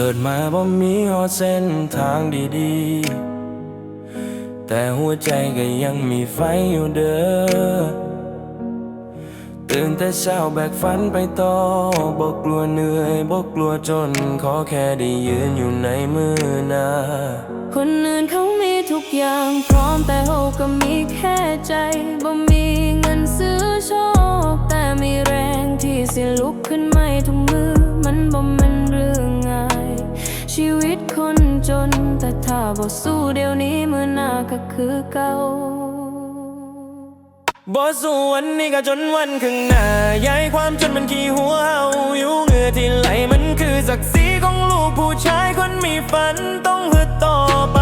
เกิดมาบ่มีหอเส้นทางดีๆ แต่หัวใจก็ยังมีไฟอยู่เด้อ ตื่นแต่เช้าแบกฝันไปต่อบอกกลัวเหนื่อยบอกกลัวจน ขอแค่ได้ยืนอยู่ในมือนาคนอื่นเขามีทุกอย่างพร้อมแต่เราก็มีแค่ใจบ่มีเงินซื้อโชค แต่มีแรงที่สิลุก บ่สู้เดี๋ยวนี้มือหน้าก็คือเก่าบ่สู้วันนี้ก็จนวันข้างหน้าย้ายความจนมันขี้หัวเฮาอยู่เหงื่อที่ไหลมันคือศักดิ์ศรีของลูกผู้ชายคนมีฝันต้องฮึดต่อไป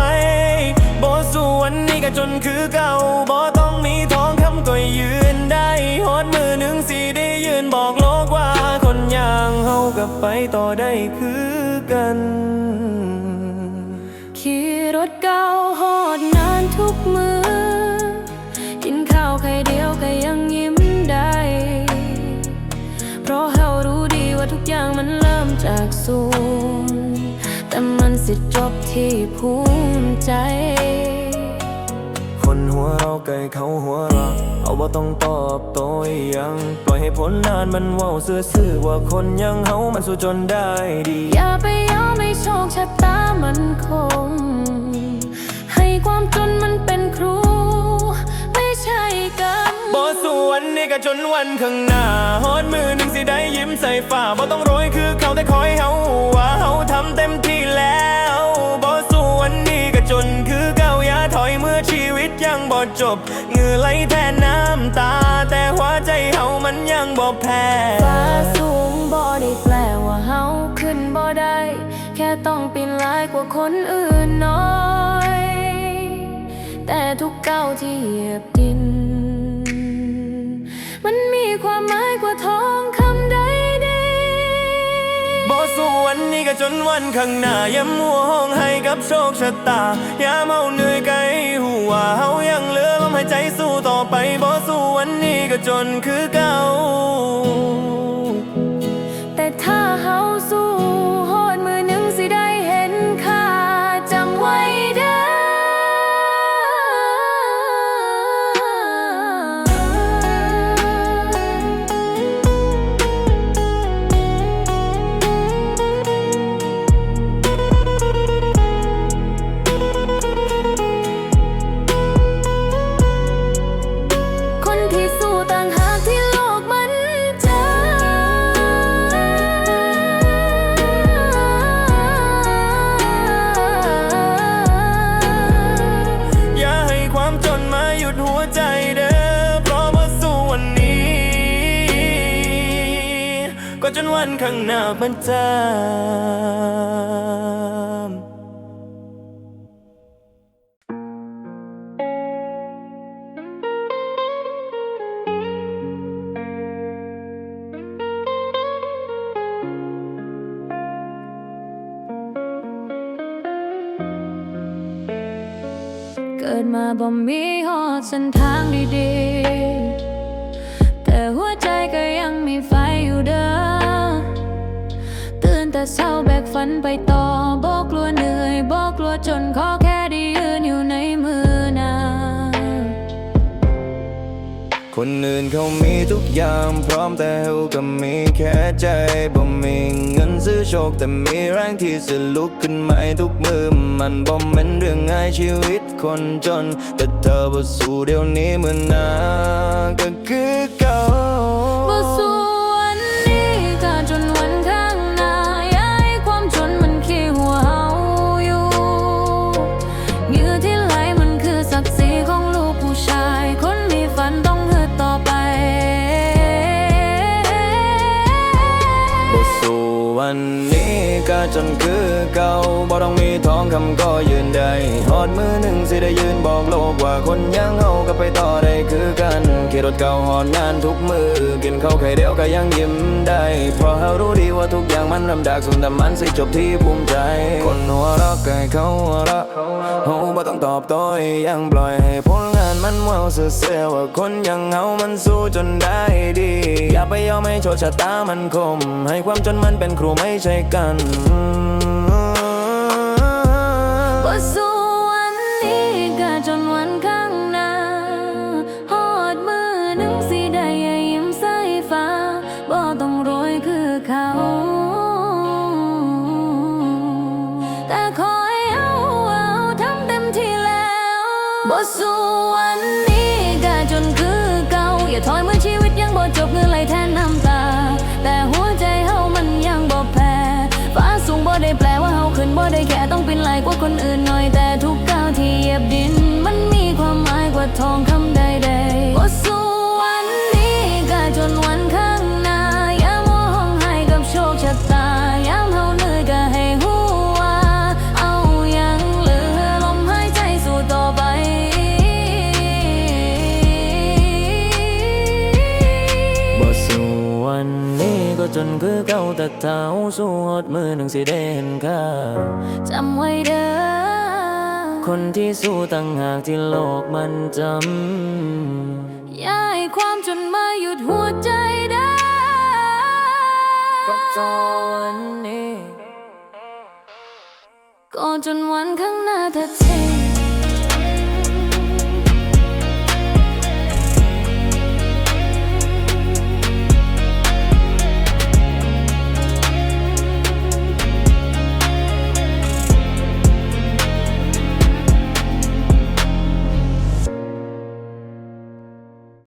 บ่สู้วันนี้ก็จนคือเก่าบ่ต้องมีทองคำก็ยืนได้ฮอดมือหนึ่งสิได้ยืนบอกโลกว่าคนอย่างเฮากับไปต่อได้คือ ดเก่าหอดนานทุกมือ กินข้าวไข่เดียวก็ยังยิ้มได้ เพราะเฮารู้ดีว่าทุกอย่างมันเริ่มจากศูนย์แต่มันสิจบที่ภูมิใจ คนหัวเราะไก่เขาหัวเราะเอาว่าต้องตอบโต้อีหยัง ปล่อยให้ผลนานมันเว้าซื่อๆว่าคนอยังเฮามันสู้จนได้ดี อย่าไปยอมให้โชคชะตามันคง ให้ความจนมันเป็นครู ไม่ใช่กรรมบ่สู้วันนี้ก็จนวันข้างหน้าฮอดมือหนึ่งสิได้ยิ้มใส่ฟ้าบ่ต้องโรยคือเขาแต่คอยเฮาว่าเฮาทำเต็ม บ่จบเหงื่อไหลแทนน้ำตา แต่หัวใจเฮามันยังบ่แพ้ฟ้าสูงบ่ได้แปลว่าเฮาขึ้นบ่ได้ แค่ต้องปีนหลายกว่าคนอื่นน้อย แต่ทุกก้าวที่เหยียบดิน มันมีความหมายกว่าทองคำใดใดบ่สู้วันนี้ก็จนวันข้างหน้าอย่ามัวห้องให้กับโชคชะตา อย่าเมาเหนื่อยไกลหัวาเฮา ใจสู้ต่อไปบ่สู้วันนี้ก็จนคือเก่า ก็จนวันข้างหน้ามันจามเกิดมาบ่มีหอดเส้นทางดีๆ แต่หัวใจ ตื่นแต่เช้าแบกฝันไปต่อบอกกลัวเหนื่อยบอกกลัวจนขอแค่ได้ยืนอยู่ในมือนาคนอื่นเขามีทุกอย่างพร้อมแต่เราก็มีแค่ใจบ่มีเงินซื้อโชคแต่มีแรงที่จะลุกขึ้นมาทุกมือมันบ่แม่นเรื่องง่ายชีวิตคนจน แต่เธอบ่สู้เดี๋ยวนี้มือนาก็คือ นี้ก็จนคือเก่าบ่ต้องมีทองคำก็ยืนได้ฮอดมือหนึ่งสิได้ยืนบอกโลกว่าคนยังเฮาก็ไปต่อได้คือกันขี่รถเก่าหอนงานทุกมือกินข้าวไข่เดียวก็ยังยิ้มได้ เพราะเฮารู้ดีว่าทุกอย่างมันลำดากสุดแต่มันสิจบที่ภูมิใจ คนหัวราะก็ให้เขาหัวเราะเฮาบ่ต้องตอบโต้อยังปล่อยให้ผลงานมันเว้าเสื่อๆว่าคนยังเฮามันสู้จนได้ดี อย่าไมให้โชคชะตามันคม ให้ความจนมันเป็นครูไม่ใช่กันบ่สู้วันนี้ก็จนวันข้างหน้าฮอดมือหนึงสิได้ยิ้มใส่ฟ้าบ่ต้องรวยคือเขา แต่ขอให้เอาเอาทำเต็มที่แล้วบ่สู้วันนี้ก็จนคือเก่าอย่าถอยเมื่อชีวิต จบเงินไหลแทนน้ำตา แต่หัวใจเฮามันยังบ่แพ้ฟ้าสูงบ่ได้แปลว่าเฮาขึ้นบ่ได้แค่ต้องเป็นไหลกว่าคนอื่นหน่อยแต่ คือเก่าแต่เท้าสู้หดมือหนึ่งสิได้เห็นค่าจำไว้เด้อคนที่สู้ต่างหากที่โลกมันจำอย่าให้ความจนมาหยุดหัวใจได้ก็จอวันนี้ก็จนวันข้างหน้าถ้าเธ